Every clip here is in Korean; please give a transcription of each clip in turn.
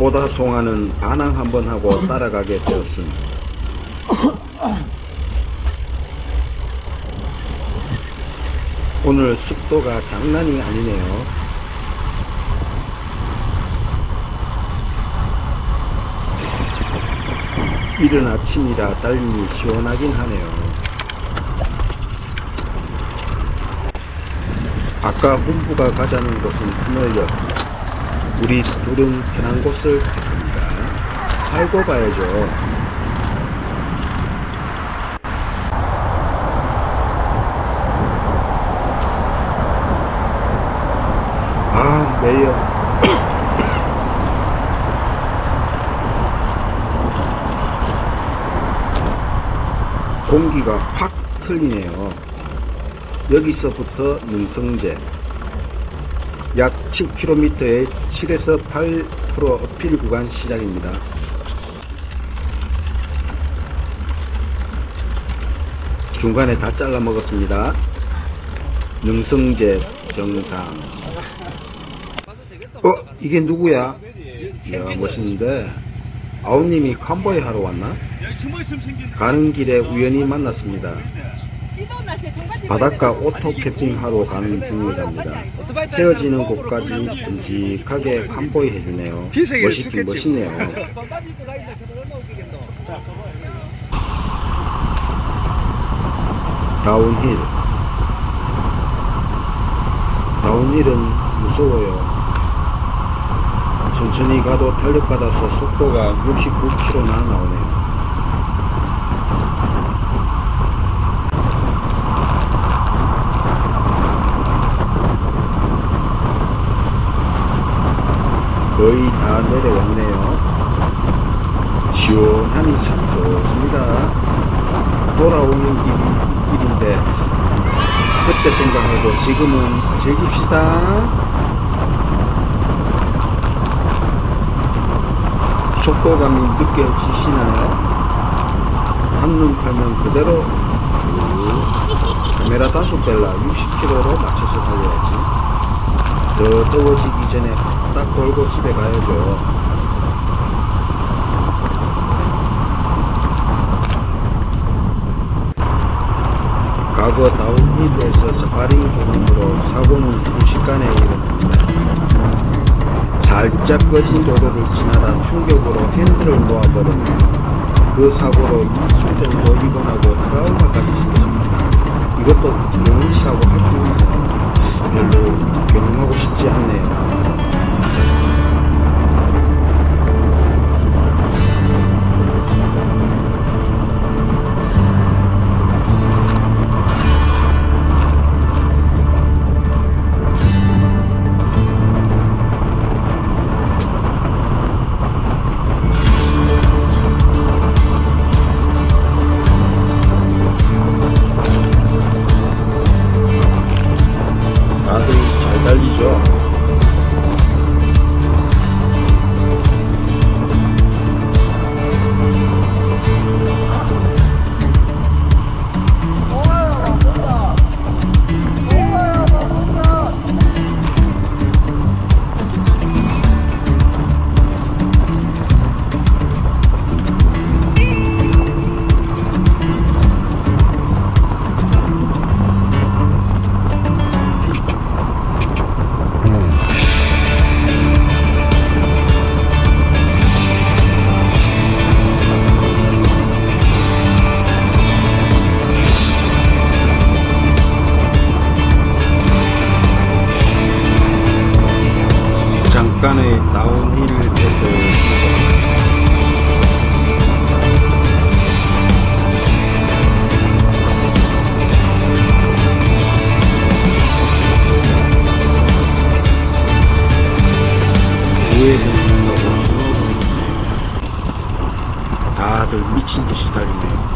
무엇보다 송아는 반항 한 번 하고 따라가게 되었습니다. 오늘 습도가 장난이 아니네요. 이른 아침이라 달림이 시원하긴 하네요. 아까 훈부가 가자는 곳은 하늘역. 우리 둘은 편한 곳을 택합니다. 알고 봐야죠. 아, 매여. 공기가 확 틀리네요. 여기서부터 능성제 약 10km에 7에서 8% 어필 구간 시작입니다. 중간에 다 잘라 먹었습니다. 능성제 정상. 어, 이게 누구야? 이야, 멋있는데. 아우님이 캄보이 하러 왔나? 가는 길에 우연히 만났습니다. 바닷가 오토 캠핑하러 가는 중이랍니다. 헤어지는 곳까지 듬직하게 캄보이 해주네요. 멋있긴 멋있네요. 다운힐. 다운힐은 무서워요. 천천히 가도 탄력받아서 속도가 69km나 나오네요. 거의 다 내려왔네요. 시원하니 참 좋습니다. 돌아오는 길, 길인데, 그때 생각하고 지금은 즐깁시다. 속도감이 느껴지시나요? 한눈 팔면 그대로 쭉 카메라 다섯 벨라 60km로 맞춰서 달려야지. 더 더워지기 전에 딱 돌고 집에 가야죠. 과거 다운힐에서 스파링 조망으로 사고는 순식간에 일어납니다. 살짝 꺼진 도로를 지나다 충격으로 핸들을 놓아버렸네요. 그 사고로 이술 정도 입원하고 트라우마까지 생겼습니다. 이것도 영웅시라고 할수 있나요? 별로 경험하고 싶지 않네요. 넣고 다들 미친 듯이 달리네요.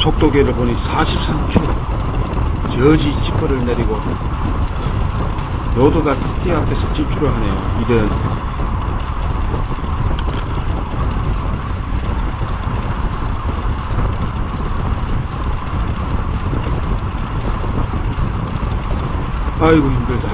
속도계를 보니 43km. 저지 지퍼를 내리고 로드가 띠 앞에서 집주를 하네요. 이런 아이고 힘들다.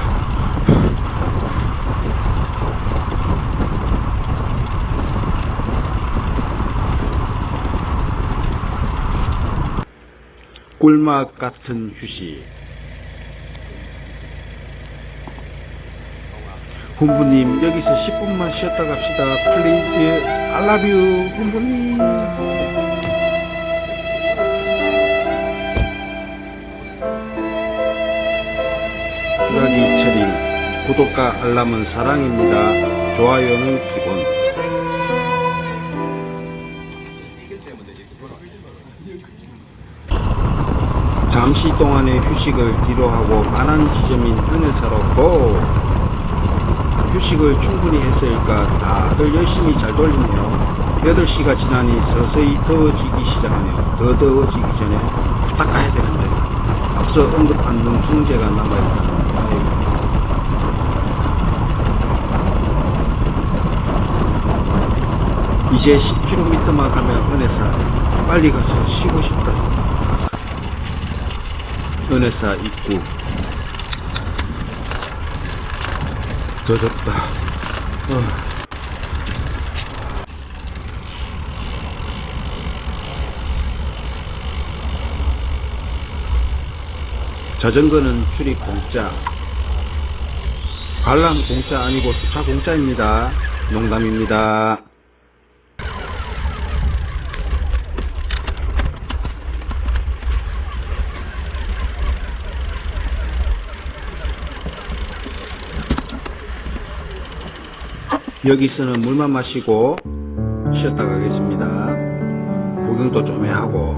꿀맛 같은 휴식. 훈부님 여기서 10분만 쉬었다 갑시다. 플리즈 you 훈부님. 주라기 철인 구독과 알람은 사랑입니다. 좋아요는 기본. 잠시 동안의 휴식을 뒤로하고 만한 지점인 은혜사로 고! 휴식을 충분히 했으니까 다들 열심히 잘 돌리네요. 8시가 지나니 서서히 더워지기 시작하네요. 더 더워지기 전에 딱 가야 되는데 앞서 언급한 능충제가 남아있다는 아이고. 이제 10km만 가면 은혜사 빨리 가서 쉬고 싶다. 은혜사 입구. 더 덥다. 어. 자전거는 출입 공짜. 관람 공짜 아니고 주차 공짜입니다. 농담입니다 여기서는 물만 마시고 쉬었다 가겠습니다. 구경도 좀 해하고.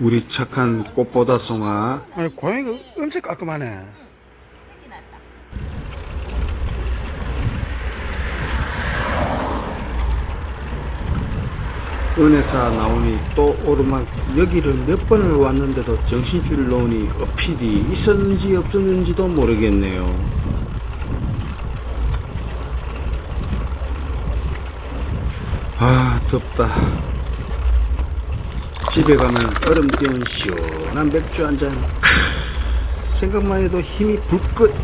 우리 착한 꽃보다 송아 아니 고양이가 엄청 깔끔하네. 은혜사 나오니 또 오르막 여기를 몇 번을 왔는데도 정신줄을 놓으니 어필이 있었는지 없었는지도 모르겠네요. 아 덥다. 집에 가면 얼음 띄운 시원한 맥주 한 잔. 크, 생각만 해도 힘이 불끈.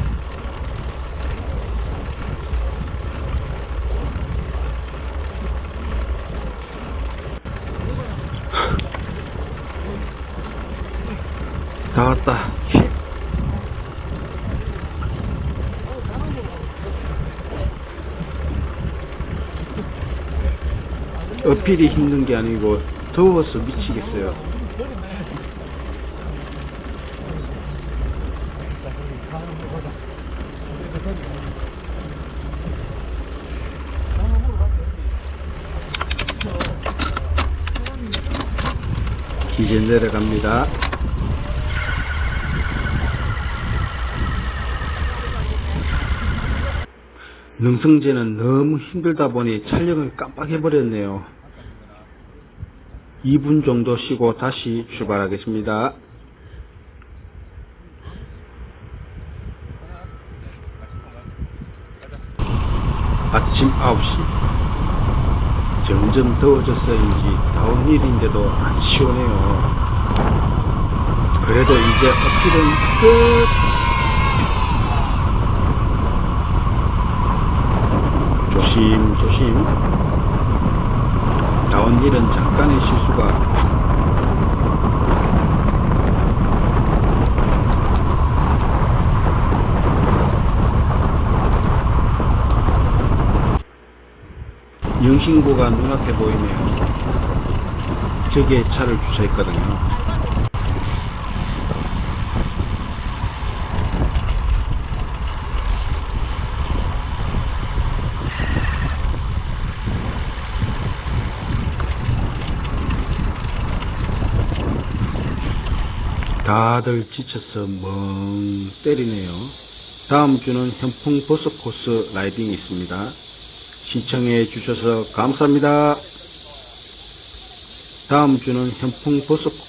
다 왔다. 어필이 힘든 게 아니고 더워서 미치겠어요. 이제 내려갑니다. 능성제는 너무 힘들다 보니 촬영을 깜빡해버렸네요. 2분 정도 쉬고 다시 출발하겠습니다. 아침 9시. 점점 더워져서인지 더운 일인데도 안 시원해요. 그래도 이제 어필은 끝! 조심, 조심. 나온 일은 잠깐의 실수가 영신고가 눈앞에 보이네요. 저기에 차를 주차했거든요. 다들 지쳐서 멍 때리네요. 다음 주는 현풍 버섯 코스 라이딩이 있습니다. 신청해 주셔서 감사합니다. 다음 주는 현풍 버섯